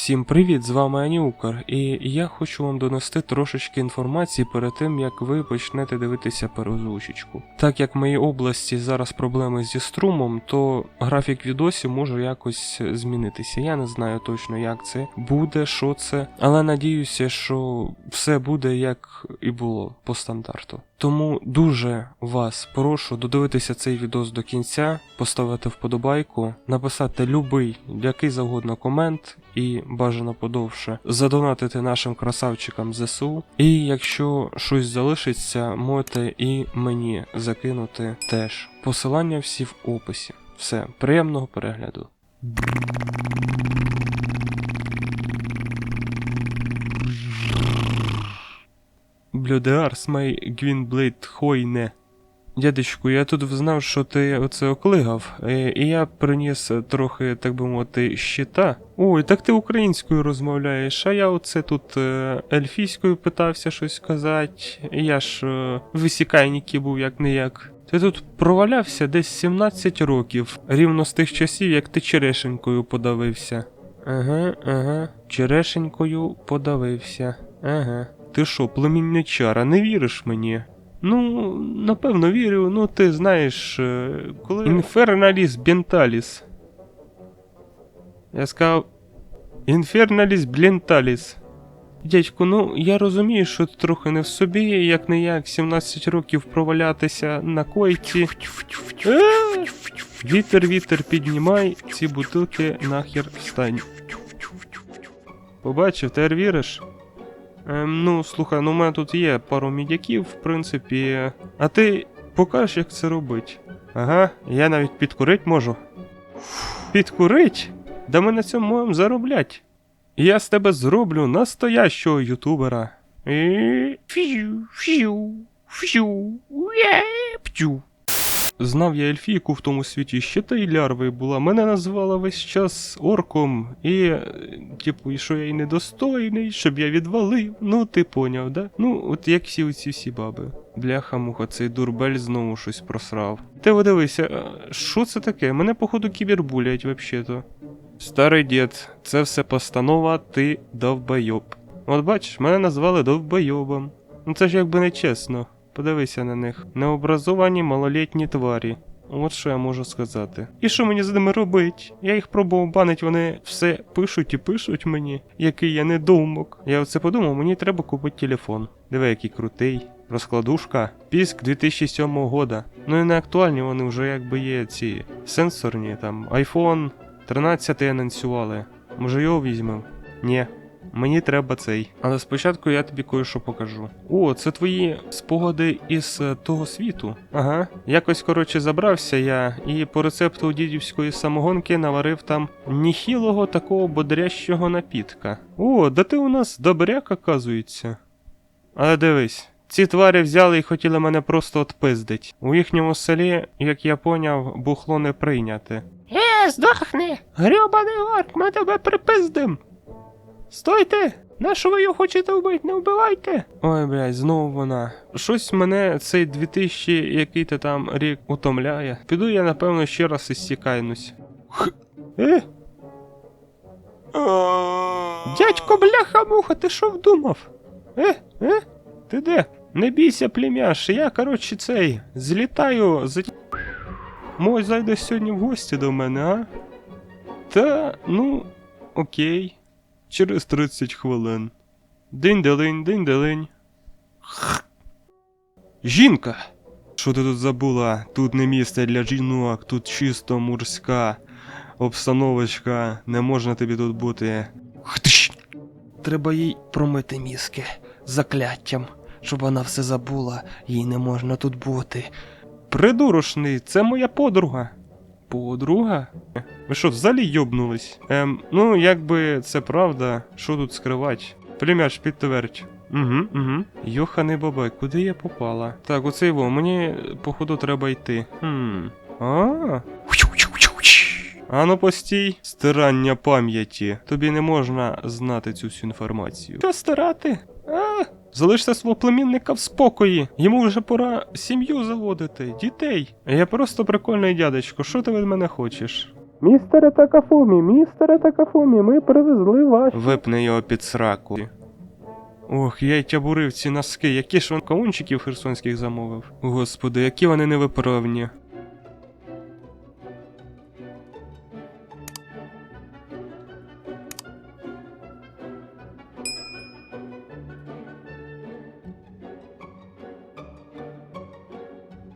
Всім привіт, з вами Анюкар, і я хочу вам донести трошечки інформації перед тим, як ви почнете дивитися переозвучечку. Так як в моїй області зараз проблеми зі струмом, то графік відосів може якось змінитися. Я не знаю точно, як це буде, що це, але надіюся, що все буде як і було по стандарту. Тому дуже вас прошу додивитися цей відос до кінця, поставити вподобайку, написати любий, який завгодно комент і бажано подовше задонатити нашим красавчикам ЗСУ. І якщо щось залишиться, можете і мені закинути теж. Посилання всі в описі. Все, приємного перегляду. Блюдеарс май Гвінблейд Хойне. Дядечку, я тут взнав, що ти оце оклигав, е, і я приніс трохи, так би мовити, щита. Ой, так ти українською розмовляєш, а я оце тут е, ельфійською питався щось сказати. Я ж е, висікайники був як не як. Ти тут провалявся десь 17 років, рівно з тих часів, як ти черешенькою подавився. Ага, ага, черешенькою подавився. Ага. Ти що, племінничара, не віриш мені? Ну, напевно, вірю. Ну, ти знаєш, е, коли. Інферналіс Бенталіс. Я сказав. Інферналіс Бленталіс. Дядьку, ну я розумію, що ти трохи не в собі, як не як 17 років провалятися на койці. Вітер, вітер, піднімай ці бутилки нахер встань. Побачив, тепер віриш? Ем, ну, слухай, ну у мене тут є пару мідяків, в принципі. А ти покажеш, як це робить? Ага, я навіть підкурить можу. Підкурить? Да ми на цьому можемо зароблять. Я з тебе зроблю настоящого ютубера. І... Фью, фью, фью, пчу. Знав я ельфійку в тому світі, ще та й лярви була. Мене назвала весь час орком, і, е, типу, що я й недостойний, щоб я відвалив. Ну, ти поняв, да? Ну, от як всі оці всі баби. Бляха муха, цей дурбель знову щось просрав. Ти подивися, що це таке? Мене, походу, кібербулять, взагалі-то. Старий дід, це все постанова, ти довбойоб. От бачиш, мене назвали довбойобом. Ну це ж якби не чесно. Подивися на них. Необразовані малолітні тварі. От що я можу сказати. І що мені з ними робить? Я їх пробував банить, вони все пишуть і пишуть мені, який я недоумок. Я оце подумав, мені треба купити телефон. Диви, який крутий. Розкладушка. Піск 2007 года. Ну і не актуальні вони вже якби є ці сенсорні там. iPhone 13 анонсували. Може його візьмемо? Ні. Мені треба цей. Але спочатку я тобі кое-що покажу. О, це твої спогади із е, того світу. Ага. Якось, коротше, забрався я і по рецепту дідівської самогонки наварив там ніхілого такого бодрящого напітка. О, да ти у нас добряк, оказується. Але дивись. Ці тварі взяли і хотіли мене просто отпиздить. У їхньому селі, як я поняв, бухло не прийняте. Е, здохни! Грьобаний орк, ми тебе припиздим! Стойте! Нащо ви його хочете вбити? Не вбивайте! Ой, блядь, знову вона. Щось мене цей 2000 який то там рік утомляє. Піду я, напевно, ще раз істікайнусь. Х. Е? Дядько, бляха муха, ти що вдумав? Е? Е? Ти де? Не бійся, племяш, я, коротше, цей, злітаю за. Мой зайде сьогодні в гості до мене, а? Та, ну, окей. Через 30 хвилин. Динь-делинь, динь-делинь. Жінка! Що ти тут забула? Тут не місце для жінок, тут чисто морська обстановочка, не можна тобі тут бути. Треба їй промити мізки закляттям, щоб вона все забула, їй не можна тут бути. Придурочний, це моя подруга. Подруга? Ви що, взагалі йобнулись? Ем, ну, якби це правда, що тут скривать? Племяш, підтвердь. Угу, угу. Йоханий бабай, куди я попала? Так, оце його, мені, походу, треба йти. Хм. А. Ану постій. Стирання пам'яті. Тобі не можна знати цю всю інформацію. Що стирати? А, залишся свого племінника в спокої. Йому вже пора сім'ю заводити, дітей. Я просто прикольний дядечко, що ти від мене хочеш? Містере Такафумі, містере Такафумі, ми привезли вас. Випни його під сраку. Ох, я й тябурив ці носки, які ж он каунчиків херсонських замовив. Господи, які вони невиправні.